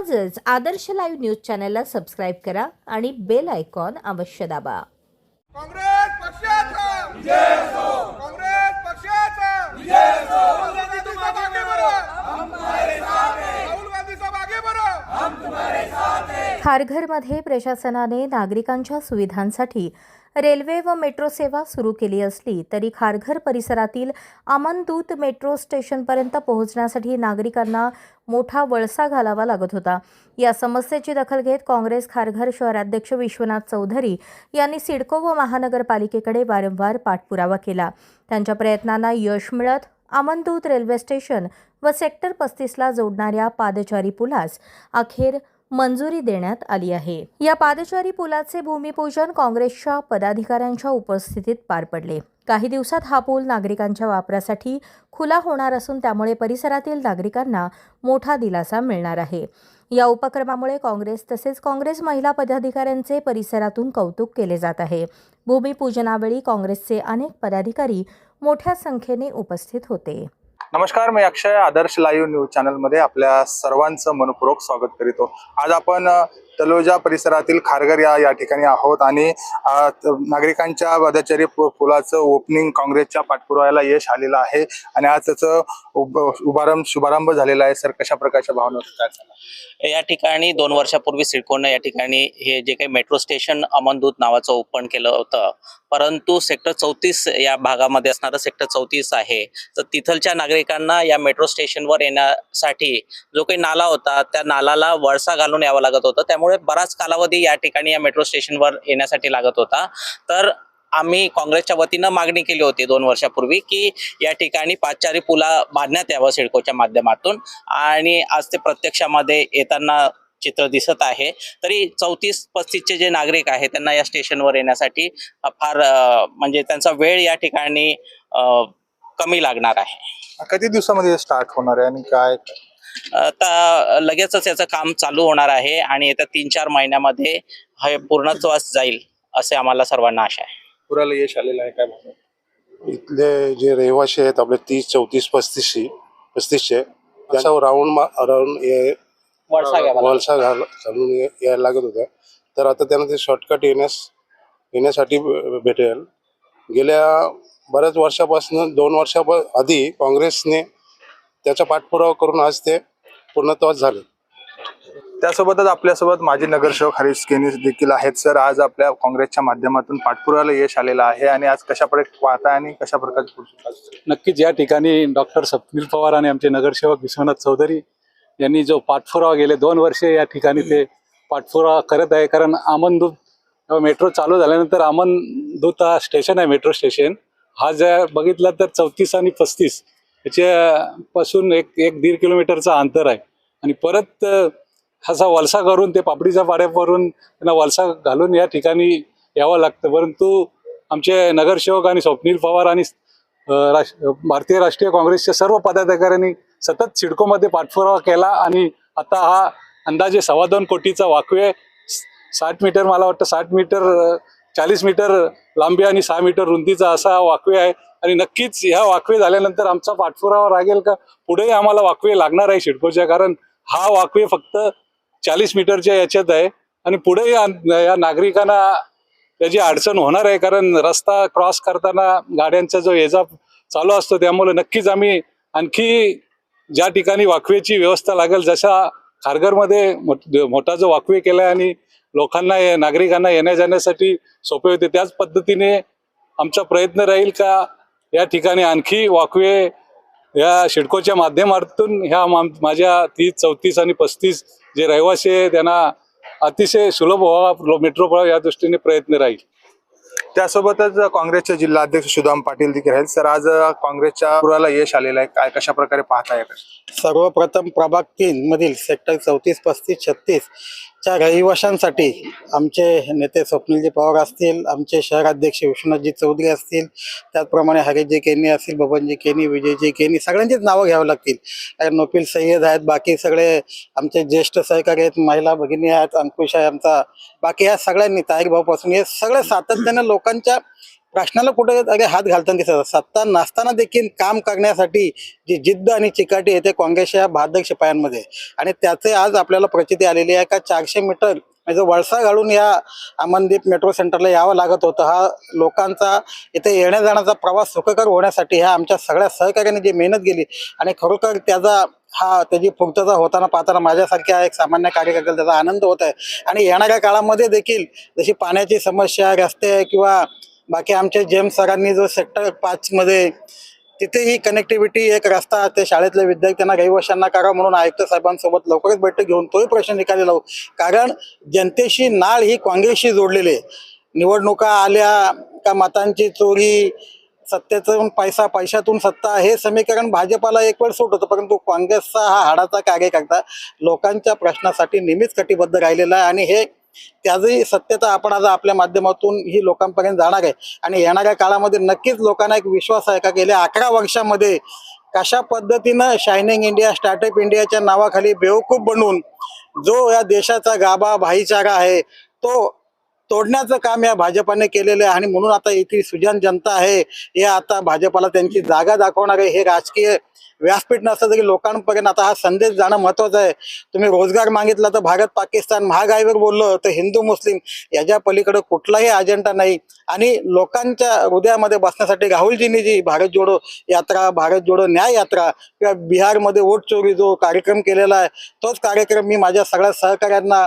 आजच Adarsh live news चॅनलला subscribe करा आणि बेल आयकॉन अवश्य दाबा. काँग्रेस पक्षाचा. विजय असो काँग्रेस पक्षाचा. विजय असो राहुल गांधी साहब आगे बढ़ो हम तुम्हारे साथ हैं राहुल गांधी साहब आगे बढ़ो खारघरमध्ये प्रशासनाने नागरिकांच्या सुविधांसाठी रेल्वे व मेट्रो सेवा सुरू केली असली तरी खारघर परिसरातील अमनदूत मेट्रो स्टेशनपर्यंत पोहोचण्यासाठी नागरिकांना मोठा वळसा घालावा लागत होता. या समस्येची दखल घेत काँग्रेस खारघर शहराध्यक्ष विश्वनाथ चौधरी यांनी सिडको व महानगरपालिकेकडे वारंवार पाठपुरावा केला. त्यांच्या प्रयत्नांना यश मिळत अमनदूत रेल्वे स्टेशन व सेक्टर पस्तीसला जोडणाऱ्या पादचारी पुलास अखेर मंजुरी देण्यात आली आहे. या पादचारी पुलाचे भूमिपूजन काँग्रेसच्या पदाधिकाऱ्यांच्या उपस्थितीत पार पडले. काही दिवसात हा पूल नागरिकांच्या वापरासाठी खुला होणार असून त्यामुळे परिसरातील नागरिकांना मोठा दिलासा मिळणार आहे. या उपक्रमामुळे काँग्रेस तसेच काँग्रेस महिला पदाधिकाऱ्यांचे परिसरातून कौतुक केले जात आहे. भूमिपूजनावेळी काँग्रेसचे अनेक पदाधिकारी मोठ्या संख्येने उपस्थित होते. नमस्कार मी अक्षय आदर्श लाईव्ह न्यूज चॅनलमध्ये आपल्या सर्वांचं मनपूर्वक स्वागत करीतो आज आपण तलोजा परिसरातील खारघर या या ठिकाणी आहोत आणि नागरिकांच्या पदचारी पुलाचं ओपनिंग काँग्रेसच्या पाठपुराव्याला यश आलेलं आहे आणि आज त्याचं उभारंभ शुभारंभ झालेला आहे. सर कशा प्रकारच्या भावना काय या ठिकाणी दोन वर्षापूर्वी सिडकोनं या ठिकाणी हे जे काही मेट्रो स्टेशन अमनदूत नावाचं ओपन केलं होतं. परंतु सेक्टर चौतीस या भागामध्ये असणारं सेक्टर चौतीस आहे. तर तिथलच्या नागरिकांना या मेट्रो स्टेशनवर येण्यासाठी जो काही नाला होता त्या नालाला वळसा घालून यावं लागत होतं. त्यामुळे बराच कालावधी या ठिकाणी या मेट्रो स्टेशनवर येण्यासाठी लागत होता. तर आम्ही काँग्रेसच्या वतीनं मागणी केली होती दोन वर्षापूर्वी की या ठिकाणी पाचचारी पुला बांधण्यात यावं सिडकोच्या माध्यमातून. आणि आज ते प्रत्यक्षामध्ये येताना चित्र दिसत आहे. तरी चौतीस पस्तीसचे जे नागरिक आहेत त्यांना या स्टेशनवर येण्यासाठी फार म्हणजे त्यांचा वेळ या ठिकाणी कमी लागणार आहे. किती दिवसामध्ये स्टार्ट होणार आहे आणि काय? आता लगेचच याचं काम चालू होणार आहे आणि येत्या तीन चार महिन्यामध्ये हे पूर्णत्वास जाईल असे आम्हाला सर्वांना आशा आहे. पुराला यश आलेलं आहे काय भावना इथले जे रहिवासी आहेत आपले तीस चौतीस पस्तीसशी पस्तीसचे त्याच्या राऊंड राऊंड वळसा घाल घालून ये- यायला लागत होत्या. तर आता त्यांना ते शॉर्टकट येण्यास येण्यासाठी भे- भेटेल. गेल्या बऱ्याच वर्षापासून दोन वर्षा आधी काँग्रेसने त्याचा पाठपुरावा करून आज ते पूर्णत्वास झाले. त्यासोबतच आपल्यासोबत माजी नगरसेवक हरीश केनी देखील आहेत सर. आज आपल्या काँग्रेसच्या माध्यमातून पाठपुराला यश आलेलं आहे आणि आज कशा प्रकारे पाहताय आणि कशा प्रकारचे वाटचाल? नक्कीच या ठिकाणी डॉक्टर स्वप्नील पवार आणि आमचे नगरसेवक विश्वनाथ चौधरी यांनी जो पाठपुरावा गेले दोन वर्षे या ठिकाणी ते पाठपुरावा करत आहे. कारण आमनदूत मेट्रो चालू झाल्यानंतर आमनदूत हा स्टेशन आहे मेट्रो स्टेशन. हा जर बघितला तर चौतीस आणि पस्तीस याच्यापासून एक एक दीड किलोमीटरचं अंतर आहे. आणि परत असा वलसा करून ते पापडीच्या पाड्यावरून त्यांना वलसा घालून या ठिकाणी यावं लागतं. परंतु आमचे नगरसेवक आणि स्वप्नील पवार आणि अ, राष- भारतीय राष्ट्रीय काँग्रेसच्या सर्व पदाधिकाऱ्यांनी सतत सिडकोमध्ये पाठपुरावा केला आणि आता हा अंदाजे सव्वा दोन कोटीचा वाकवे साठ मीटर मला वाटतं साठ मीटर चाळीस मीटर लांबी आणि सहा मीटर रुंदीचा असा हा वाकवे आहे. आणि नक्कीच ह्या वाकवे झाल्यानंतर आमचा पाठपुरावा लागेल का? पुढेही आम्हाला वाकवे लागणार आहे शिडकोच्या कारण हा वाकवे फक्त चाळीस मीटरच्या याच्यात आहे. आणि पुढेही या नागरिकांना त्याची अडचण होणार आहे कारण रस्ता क्रॉस करताना गाड्यांचा जो येजा चालू असतो त्यामुळे नक्कीच आम्ही आणखी ज्या ठिकाणी वाकवेची व्यवस्था लागेल जशा खारघरमध्ये मोठा जो वाकवे केला आहे आणि लोकांना नागरिकांना येण्या जाण्यासाठी सोपे होते. त्याच पद्धतीने आमचा प्रयत्न राहील का या ठिकाणी आणखी वाकवे या शिडकोच्या माध्यमातून ह्या माझ्या तीस चौतीस आणि पस्तीस जे रहिवासी आहे त्यांना अतिशय सुलभ व्हावा मेट्रो या दृष्टीने प्रयत्न राहील. त्यासोबतच काँग्रेसचे जिल्हाध्यक्ष सुदाम पाटील देखील आहेत. सर आज काँग्रेसच्या पुराला यश आलेलं आहे. काय कशा प्रकारे पाहताय सर्वप्रथम प्रभाग तीन मधील सेक्टर चौतीस पस्तीस छत्तीस च्या रहिवाशांसाठी आमचे नेते स्वप्नीलजी पवार असतील आमचे शहराध्यक्ष विश्वनाथजी चौधरी असतील त्याचप्रमाणे हरीशजी केनी असतील बबनजी केनी विजयजी केनी सगळ्यांचीच नावं घ्यावं लागतील. कारण नोपील सय्यद आहेत बाकी सगळे आमचे ज्येष्ठ सहकारी आहेत महिला भगिनी आहेत अंकुश आहे आमचा. बाकी या सगळ्यांनी तारीख भाऊपासून हे सगळे सातत्याने लोकांच्या प्रश्नाला कुठे अगदी हात घालताना दिसत सत्ता नसताना देखील काम करण्यासाठी जी जिद्द आणि चिकाटी येते काँग्रेसच्या बहादर शिपायांमध्ये. आणि त्याचे आज आपल्याला प्रचिती आलेली आहे का चारशे मीटर म्हणजे वळसा घालून या अमनदीप मेट्रो सेंटरला यावं लागत होतं. हा लोकांचा इथे येण्या जाण्याचा प्रवास सुखकर होण्यासाठी ह्या आमच्या सगळ्या सहकार्याने जी मेहनत गेली आणि खरोखर त्याचा हा त्याची पूर्तता होताना पाहताना माझ्यासारख्या एक सामान्य कार्यकर्त्याला त्याचा आनंद होत आहे. आणि येणाऱ्या काळामध्ये देखील जशी पाण्याची समस्या रस्ते किंवा बाकी आमच्या जेम्स सरांनी जो सेक्टर पाचमध्ये तिथेही कनेक्टिव्हिटी एक रस्ता ते शाळेतल्या विद्यार्थ्यांना रहिवाशांना करा म्हणून आयुक्त साहेबांसोबत लवकरच बैठक घेऊन तोही प्रश्न निकाली लावू कारण जनतेशी नाळ ही काँग्रेसशी जोडलेली आहे. निवडणुका आल्या का मतांची चोरी सत्तेतून पैसा पैशातून सत्ता हे समीकरण भाजपाला एक वेळ सूट होतं परंतु काँग्रेसचा हा हाडाचा कार्यकर्ता लोकांच्या प्रश्नासाठी नेहमीच कटिबद्ध राहिलेला आहे. आणि हे त्याचही सत्यता आपण आज आपल्या माध्यमातून ही लोकांपर्यंत जाणार आहे. आणि येणाऱ्या काळामध्ये नक्कीच लोकांना एक विश्वास आहे का गेल्या अकरा वर्षामध्ये कशा पद्धतीनं शायनिंग इंडिया स्टार्टअप इंडियाच्या नावाखाली बेवकूफ बनवून जो या देशाचा गाभा भाईचारा आहे तो तोडण्याचं काम या भाजपाने केलेलं आहे. आणि म्हणून आता इथली सुजान जनता आहे हे आता भाजपाला त्यांची जागा दाखवणार आहे. हे राजकीय व्यासपीठ नसतं तरी लोकांपर्यंत आता हा संदेश जाणं महत्वाचं आहे. तुम्ही रोजगार मागितला तर भारत पाकिस्तान महागाईवर बोललो तर हिंदू मुस्लिम याच्या पलीकडे कुठलाही अजेंडा नाही. आणि लोकांच्या हृदयामध्ये बसण्यासाठी राहुलजींनी जी भारत जोडो यात्रा भारत जोडो न्याय यात्रा किंवा बिहारमध्ये वोट चोरी जो कार्यक्रम केलेला आहे तोच कार्यक्रम मी माझ्या सगळ्या सहकाऱ्यांना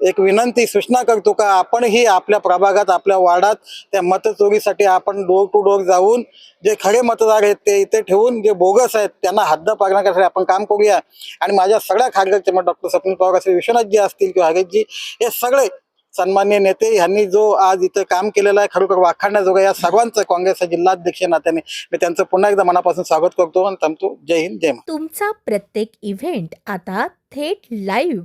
एक विनंती सूचना करतो का आपणही आपल्या प्रभागात आपल्या वार्डात त्या मतचोरीसाठी आपण डोर टू डोर जाऊन जे खरे मतदार आहेत ते इथे ठेवून जे बोगस आहेत त्यांना हद्द पाडण्यासाठी आपण काम करूया. आणि माझ्या सगळ्या खासदारचे मग डॉक्टर सपन पवार असेल विश्वनाथजी असतील किंवा हरेशजी हे सगळे सन्मान्य नेते यांनी जो आज इथं काम केलेलं आहे खरोखर वाखाणण्याजोगं या सर्वांचं काँग्रेसच्या जिल्हाध्यक्ष नात्याने मी त्यांचं पुन्हा एकदा मनापासून स्वागत करतो आणि थांबतो. जय हिंद जय तुमचा प्रत्येक इव्हेंट आता थेट लाईव्ह